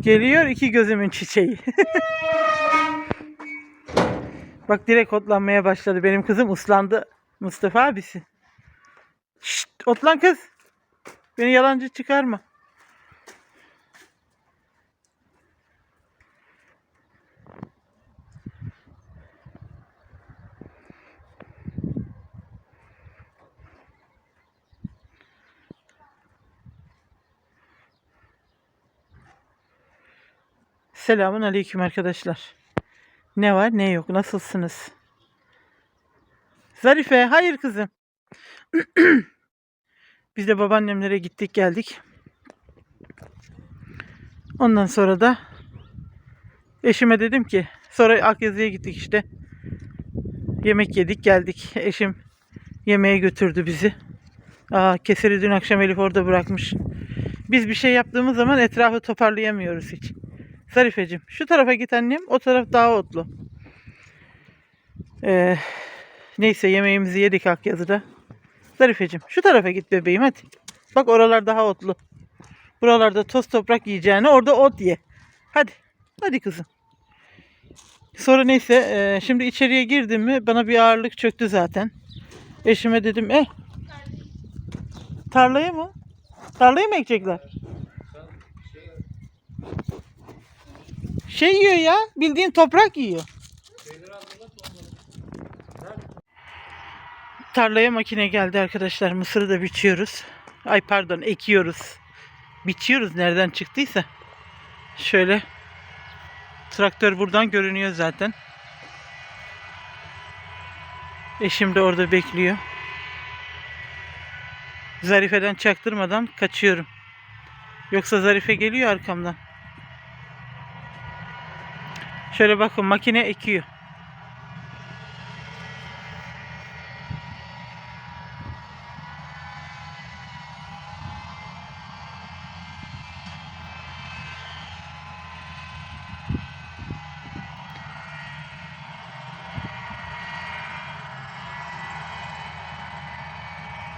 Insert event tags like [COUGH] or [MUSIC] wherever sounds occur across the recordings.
Geliyor iki gözümün çiçeği. [LAUGHS] Bak direkt otlanmaya başladı. Benim kızım uslandı. Mustafa abisi. Şşt, otlan kız. Beni yalancı çıkarma. Selamun aleyküm arkadaşlar. Ne var ne yok nasılsınız? Zarife hayır kızım. [CLEARS THROAT] Biz de babaannemlere gittik geldik. Ondan sonra da eşime dedim ki sonra Akyazı'ya gittik işte. Yemek yedik geldik. Eşim yemeğe götürdü bizi. Aa, keseri dün akşam Elif orada bırakmış. Biz bir şey yaptığımız zaman etrafı toparlayamıyoruz hiç. Zarifeciğim şu tarafa git annem. O taraf daha otlu. Ee, neyse yemeğimizi yedik Akyazı'da. Zarifeciğim şu tarafa git bebeğim hadi. Bak oralar daha otlu. Buralarda toz toprak yiyeceğine orada ot ye. Hadi. Hadi kızım. Sonra neyse e, şimdi içeriye girdim mi bana bir ağırlık çöktü zaten. Eşime dedim eh tarlayı mı? Tarlayı mı ekecekler? Şey yiyor ya bildiğin toprak yiyor. Tarlaya makine geldi arkadaşlar. Mısırı da biçiyoruz. Ay pardon ekiyoruz. Biçiyoruz nereden çıktıysa. Şöyle traktör buradan görünüyor zaten. Eşim de orada bekliyor. Zarife'den çaktırmadan kaçıyorum. Yoksa Zarife geliyor arkamdan. Şöyle bakın makine ekiyor.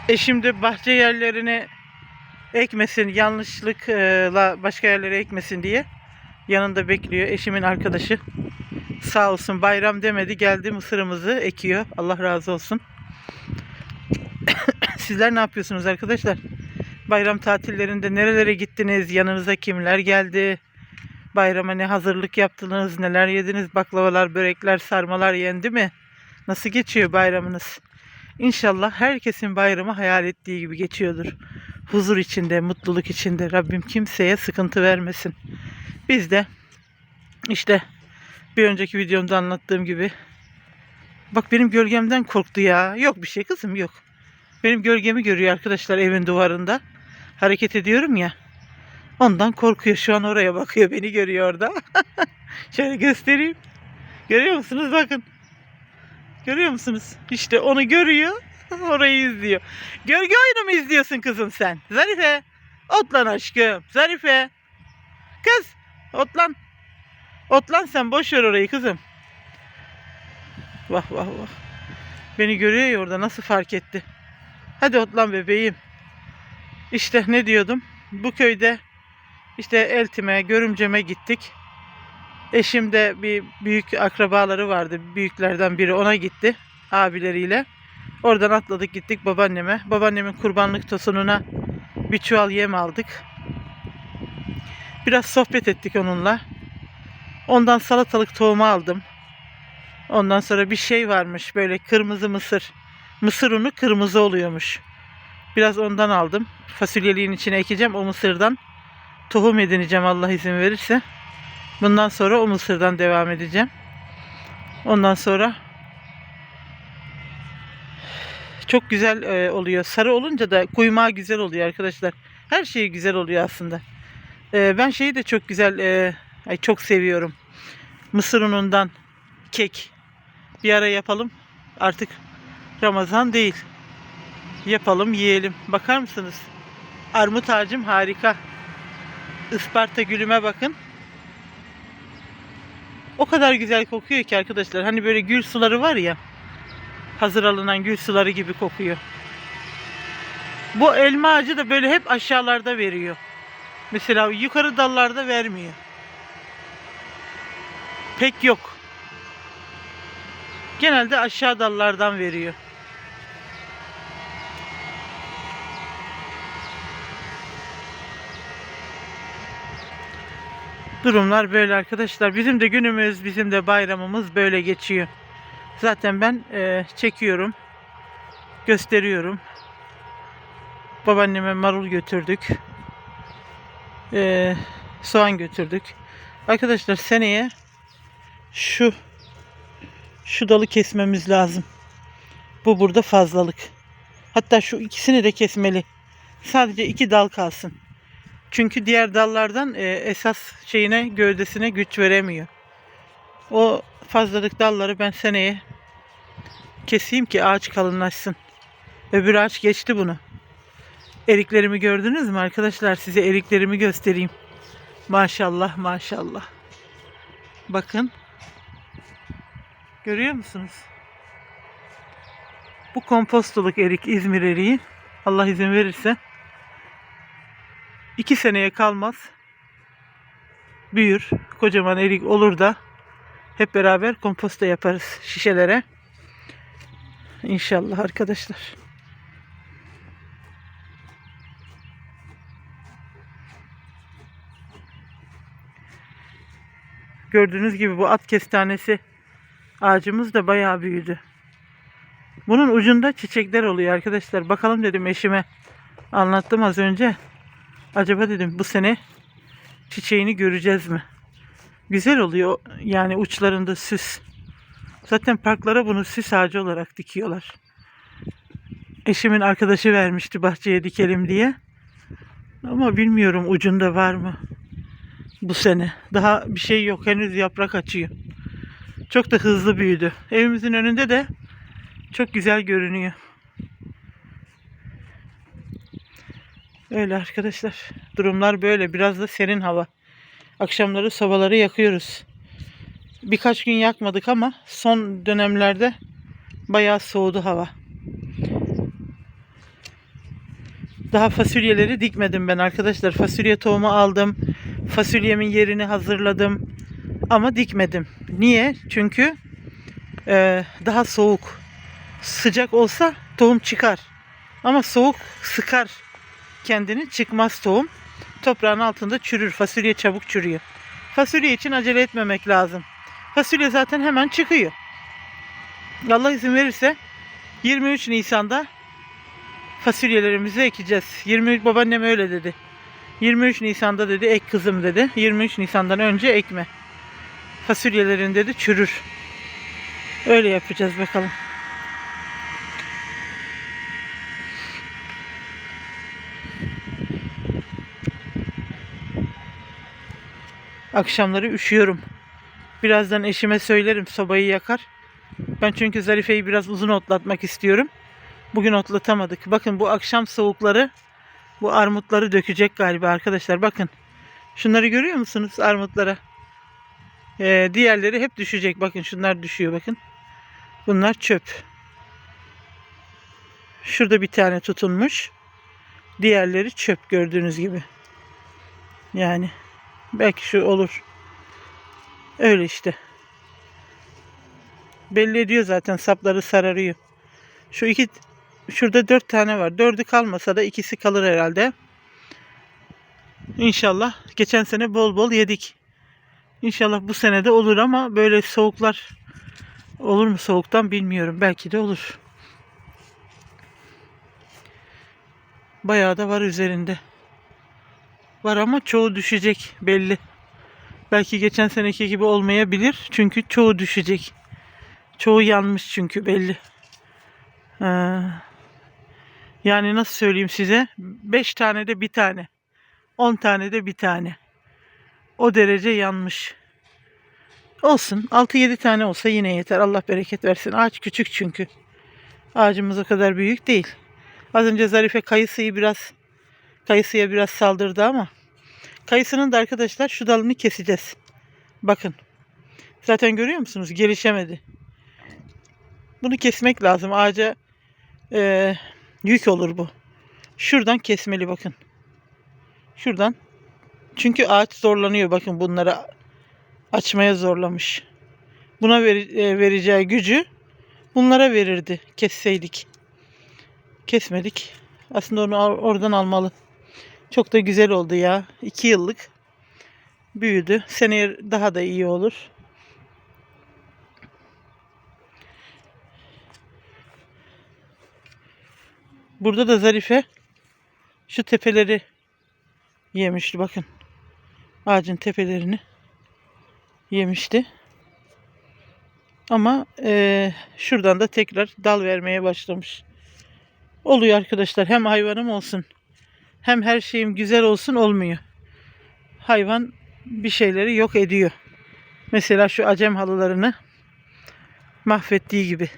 Eşim de bahçe yerlerine ekmesin, yanlışlıkla başka yerlere ekmesin diye yanında bekliyor. Eşimin arkadaşı sağ olsun bayram demedi geldi mısırımızı ekiyor. Allah razı olsun. [COUGHS] Sizler ne yapıyorsunuz arkadaşlar? Bayram tatillerinde nerelere gittiniz? Yanınıza kimler geldi? Bayrama ne hazırlık yaptınız? Neler yediniz? Baklavalar, börekler, sarmalar yendi mi? Nasıl geçiyor bayramınız? İnşallah herkesin bayramı hayal ettiği gibi geçiyordur. Huzur içinde, mutluluk içinde. Rabbim kimseye sıkıntı vermesin. Biz de işte bir önceki videomda anlattığım gibi bak benim gölgemden korktu ya. Yok bir şey kızım yok. Benim gölgemi görüyor arkadaşlar evin duvarında. Hareket ediyorum ya. Ondan korkuyor. Şu an oraya bakıyor. Beni görüyor orada. [LAUGHS] Şöyle göstereyim. Görüyor musunuz? Bakın. Görüyor musunuz? İşte onu görüyor. [LAUGHS] Orayı izliyor. Gölge oyunu mu izliyorsun kızım sen? Zarife. Otlan aşkım. Zarife. Kız. Otlan. Otlan sen boş ver orayı kızım. Vah vah vah. Beni görüyor ya orada nasıl fark etti. Hadi otlan bebeğim. İşte ne diyordum. Bu köyde işte Eltim'e, Görümcem'e gittik. Eşim de bir büyük akrabaları vardı. Büyüklerden biri ona gitti. Abileriyle. Oradan atladık gittik babaanneme. Babaannemin kurbanlık tosununa bir çuval yem aldık. Biraz sohbet ettik onunla. Ondan salatalık tohumu aldım. Ondan sonra bir şey varmış böyle kırmızı mısır. Mısır unu kırmızı oluyormuş. Biraz ondan aldım. Fasulyeliğin içine ekeceğim o mısırdan. Tohum edineceğim Allah izin verirse. Bundan sonra o mısırdan devam edeceğim. Ondan sonra çok güzel e, oluyor. Sarı olunca da kuymağı güzel oluyor arkadaşlar. Her şey güzel oluyor aslında. E, ben şeyi de çok güzel, e, ay çok seviyorum. Mısır unundan kek. Bir ara yapalım. Artık Ramazan değil. Yapalım, yiyelim. Bakar mısınız? Armut ağacım harika. Isparta gülüme bakın. O kadar güzel kokuyor ki arkadaşlar. Hani böyle gül suları var ya. Hazır alınan gül suları gibi kokuyor. Bu elma ağacı da böyle hep aşağılarda veriyor. Mesela yukarı dallarda vermiyor. pek yok. Genelde aşağı dallardan veriyor. Durumlar böyle arkadaşlar. Bizim de günümüz, bizim de bayramımız böyle geçiyor. Zaten ben e, çekiyorum, gösteriyorum. Babaanneme marul götürdük. E, soğan götürdük. Arkadaşlar seneye şu şu dalı kesmemiz lazım. Bu burada fazlalık. Hatta şu ikisini de kesmeli. Sadece iki dal kalsın. Çünkü diğer dallardan e, esas şeyine gövdesine güç veremiyor. O fazlalık dalları ben seneye keseyim ki ağaç kalınlaşsın. Öbür ağaç geçti bunu. Eriklerimi gördünüz mü arkadaşlar? Size eriklerimi göstereyim. Maşallah maşallah. Bakın. Görüyor musunuz? Bu kompostoluk erik İzmir eriği. Allah izin verirse. iki seneye kalmaz. Büyür. Kocaman erik olur da hep beraber komposta yaparız şişelere. İnşallah arkadaşlar. Gördüğünüz gibi bu at kestanesi ağacımız da bayağı büyüdü. Bunun ucunda çiçekler oluyor arkadaşlar. Bakalım dedim eşime. Anlattım az önce. Acaba dedim bu sene çiçeğini göreceğiz mi? Güzel oluyor yani uçlarında süs. Zaten parklara bunu süs ağacı olarak dikiyorlar. Eşimin arkadaşı vermişti bahçeye dikelim diye. Ama bilmiyorum ucunda var mı bu sene. Daha bir şey yok. Henüz yaprak açıyor. Çok da hızlı büyüdü. Evimizin önünde de çok güzel görünüyor. Öyle arkadaşlar. Durumlar böyle. Biraz da serin hava. Akşamları sobaları yakıyoruz. Birkaç gün yakmadık ama son dönemlerde bayağı soğudu hava. Daha fasulyeleri dikmedim ben arkadaşlar. Fasulye tohumu aldım. Fasulyemin yerini hazırladım. Ama dikmedim. Niye? Çünkü e, daha soğuk. Sıcak olsa tohum çıkar. Ama soğuk sıkar kendini çıkmaz tohum. Toprağın altında çürür. Fasulye çabuk çürüyor. Fasulye için acele etmemek lazım. Fasulye zaten hemen çıkıyor. Allah izin verirse 23 Nisan'da fasulyelerimizi ekeceğiz. 23 babaannem öyle dedi. 23 Nisan'da dedi ek kızım dedi. 23 Nisan'dan önce ekme. Fasulyelerin dedi çürür. Öyle yapacağız bakalım. Akşamları üşüyorum. Birazdan eşime söylerim sobayı yakar. Ben çünkü Zarife'yi biraz uzun otlatmak istiyorum. Bugün otlatamadık. Bakın bu akşam soğukları bu armutları dökecek galiba arkadaşlar. Bakın. Şunları görüyor musunuz armutlara? Ee, diğerleri hep düşecek. Bakın şunlar düşüyor bakın. Bunlar çöp. Şurada bir tane tutunmuş. Diğerleri çöp gördüğünüz gibi. Yani belki şu olur. Öyle işte. Belli ediyor zaten sapları sararıyor. Şu iki şurada dört tane var. Dördü kalmasa da ikisi kalır herhalde. İnşallah. Geçen sene bol bol yedik. İnşallah bu sene de olur ama böyle soğuklar olur mu soğuktan bilmiyorum. Belki de olur. Bayağı da var üzerinde. Var ama çoğu düşecek belli. Belki geçen seneki gibi olmayabilir. Çünkü çoğu düşecek. Çoğu yanmış çünkü belli. Ee, yani nasıl söyleyeyim size? 5 tane de bir tane. 10 tane de bir tane. O derece yanmış. Olsun. 6-7 tane olsa yine yeter. Allah bereket versin. Ağaç küçük çünkü. Ağacımız o kadar büyük değil. Az önce Zarife kayısıyı biraz kayısıya biraz saldırdı ama kayısının da arkadaşlar şu dalını keseceğiz. Bakın. Zaten görüyor musunuz? Gelişemedi. Bunu kesmek lazım. Ağaca e, yük olur bu. Şuradan kesmeli bakın. Şuradan. Çünkü ağaç zorlanıyor. Bakın bunları açmaya zorlamış. buna veri- e, vereceği gücü bunlara verirdi kesseydik. Kesmedik. Aslında onu or- oradan almalı. Çok da güzel oldu ya. İki yıllık büyüdü. Seneye daha da iyi olur. Burada da Zarife şu tepeleri yemişti bakın. Ağacın tepelerini yemişti. Ama eee, şuradan da tekrar dal vermeye başlamış. Oluyor arkadaşlar. Hem hayvanım olsun hem her şeyim güzel olsun olmuyor. Hayvan bir şeyleri yok ediyor. Mesela şu acem halılarını mahvettiği gibi.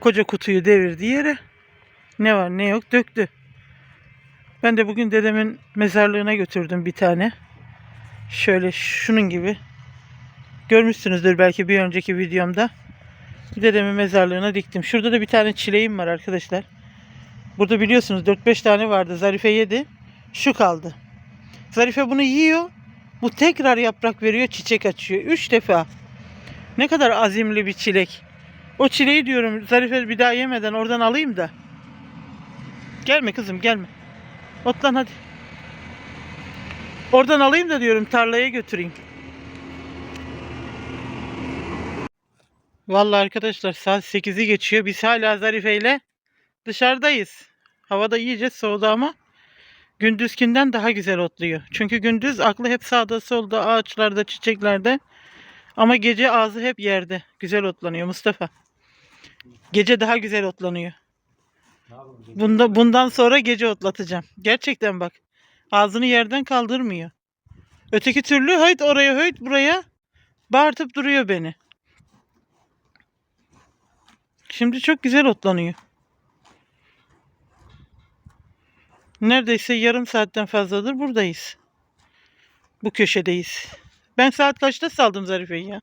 Koca kutuyu devirdi yere. Ne var ne yok döktü. Ben de bugün dedemin mezarlığına götürdüm bir tane. Şöyle şunun gibi. Görmüşsünüzdür belki bir önceki videomda. Dedemin mezarlığına diktim. Şurada da bir tane çileğim var arkadaşlar. Burada biliyorsunuz 4-5 tane vardı. Zarife yedi. Şu kaldı. Zarife bunu yiyor. Bu tekrar yaprak veriyor, çiçek açıyor. 3 defa. Ne kadar azimli bir çilek. O çileği diyorum Zarife bir daha yemeden oradan alayım da. Gelme kızım gelme. Otlan hadi. Oradan alayım da diyorum tarlaya götüreyim. Vallahi arkadaşlar saat 8'i geçiyor. Biz hala Zarife ile dışarıdayız. Havada iyice soğudu ama gündüzkinden daha güzel otluyor. Çünkü gündüz aklı hep sağda solda ağaçlarda çiçeklerde ama gece ağzı hep yerde. Güzel otlanıyor Mustafa. Gece daha güzel otlanıyor. Bunda, bundan sonra gece otlatacağım. Gerçekten bak. Ağzını yerden kaldırmıyor. Öteki türlü hayt oraya hayt buraya bağırtıp duruyor beni. Şimdi çok güzel otlanıyor. Neredeyse yarım saatten fazladır buradayız. Bu köşedeyiz. Ben saat kaçta saldım Zarife'yi ya?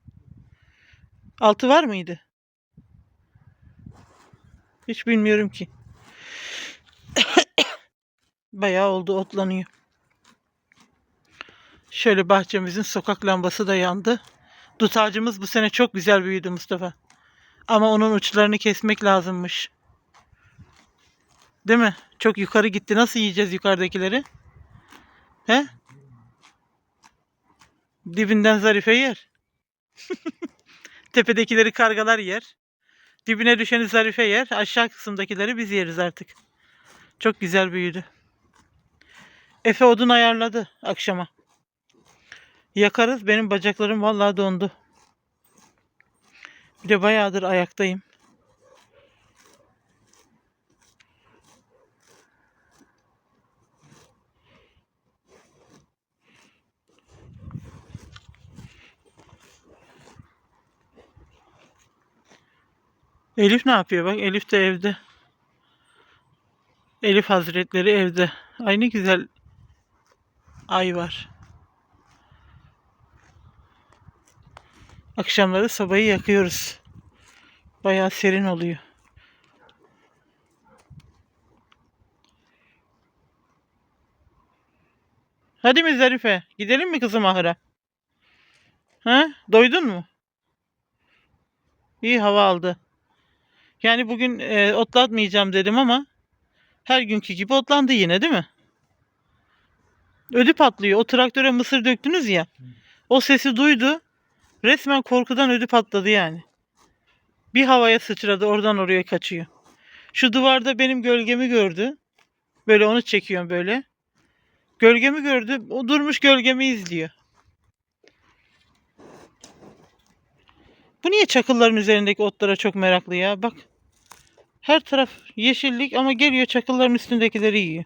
Altı var mıydı? Hiç bilmiyorum ki. [COUGHS] Bayağı oldu otlanıyor. Şöyle bahçemizin sokak lambası da yandı. Dut ağacımız bu sene çok güzel büyüdü Mustafa. Ama onun uçlarını kesmek lazımmış. Değil mi? Çok yukarı gitti. Nasıl yiyeceğiz yukarıdakileri? He? Dibinden zarife yer. [LAUGHS] Tepedekileri kargalar yer. Dibine düşeni zarife yer. Aşağı kısımdakileri biz yeriz artık. Çok güzel büyüdü. Efe odun ayarladı akşama. Yakarız. Benim bacaklarım vallahi dondu. Bir de bayağıdır ayaktayım. Elif ne yapıyor bak? Elif de evde. Elif Hazretleri evde. Ay ne güzel ay var. Akşamları sobayı yakıyoruz. Bayağı serin oluyor. Hadi mi Zarife? Gidelim mi kızım ahıra? Ha? Doydun mu? İyi hava aldı. Yani bugün e, otlatmayacağım dedim ama her günkü gibi otlandı yine değil mi? Ödü patlıyor. O traktöre mısır döktünüz ya. O sesi duydu. Resmen korkudan ödü patladı yani. Bir havaya sıçradı oradan oraya kaçıyor. Şu duvarda benim gölgemi gördü. Böyle onu çekiyorum böyle. Gölgemi gördü. O durmuş gölgemi izliyor. Bu niye çakılların üzerindeki otlara çok meraklı ya? Bak. Her taraf yeşillik ama geliyor çakılların üstündekileri yiyor.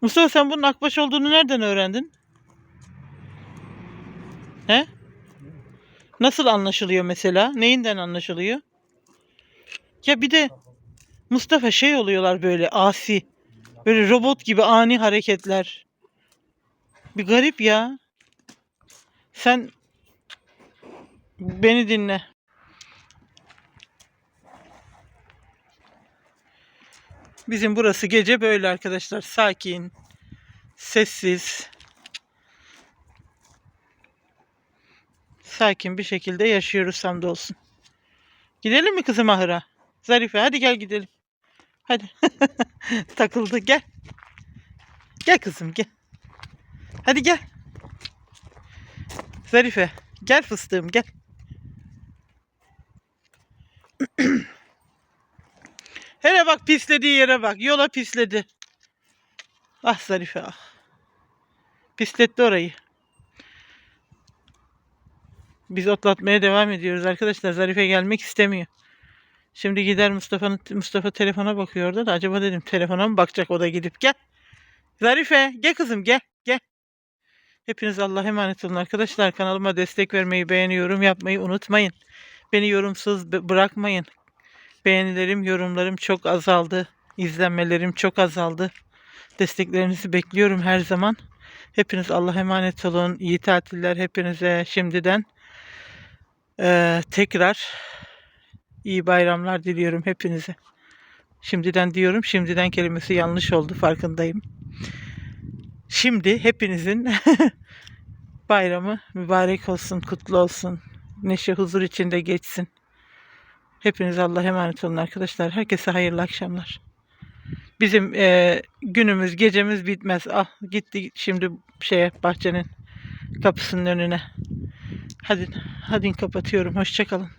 Mustafa sen bunun akbaş olduğunu nereden öğrendin? He? Nasıl anlaşılıyor mesela? Neyinden anlaşılıyor? Ya bir de Mustafa şey oluyorlar böyle asi. Böyle robot gibi ani hareketler. Bir garip ya. Sen beni dinle. Bizim burası gece böyle arkadaşlar. Sakin. sessiz, sakin bir şekilde yaşıyoruz hamdolsun. Gidelim mi kızım ahıra? Zarife hadi gel gidelim. Hadi. [LAUGHS] Takıldı gel. Gel kızım gel. Hadi gel. Zarife gel fıstığım gel. [CLEARS THROAT] Hele bak pislediği yere bak. Yola pisledi. Ah Zarife ah. Pisletti orayı. Biz otlatmaya devam ediyoruz arkadaşlar. Zarife gelmek istemiyor. Şimdi gider Mustafa'nın Mustafa telefona bakıyor orada da acaba dedim telefona mı bakacak o da gidip gel. Zarife gel kızım gel. Hepiniz Allah'a emanet olun arkadaşlar. Kanalıma destek vermeyi, beğeni, yorum yapmayı unutmayın. Beni yorumsuz bırakmayın. Beğenilerim, yorumlarım çok azaldı. İzlenmelerim çok azaldı. Desteklerinizi bekliyorum her zaman. Hepiniz Allah'a emanet olun. İyi tatiller hepinize şimdiden. Ee, tekrar iyi bayramlar diliyorum hepinize. Şimdiden diyorum, şimdiden kelimesi yanlış oldu farkındayım. Şimdi hepinizin [LAUGHS] bayramı mübarek olsun, kutlu olsun. Neşe, huzur içinde geçsin. Hepiniz Allah'a emanet olun arkadaşlar. Herkese hayırlı akşamlar. Bizim eee, günümüz, gecemiz bitmez. Ah gitti şimdi şeye bahçenin kapısının önüne. Hadi, hadi kapatıyorum. Hoşça kalın.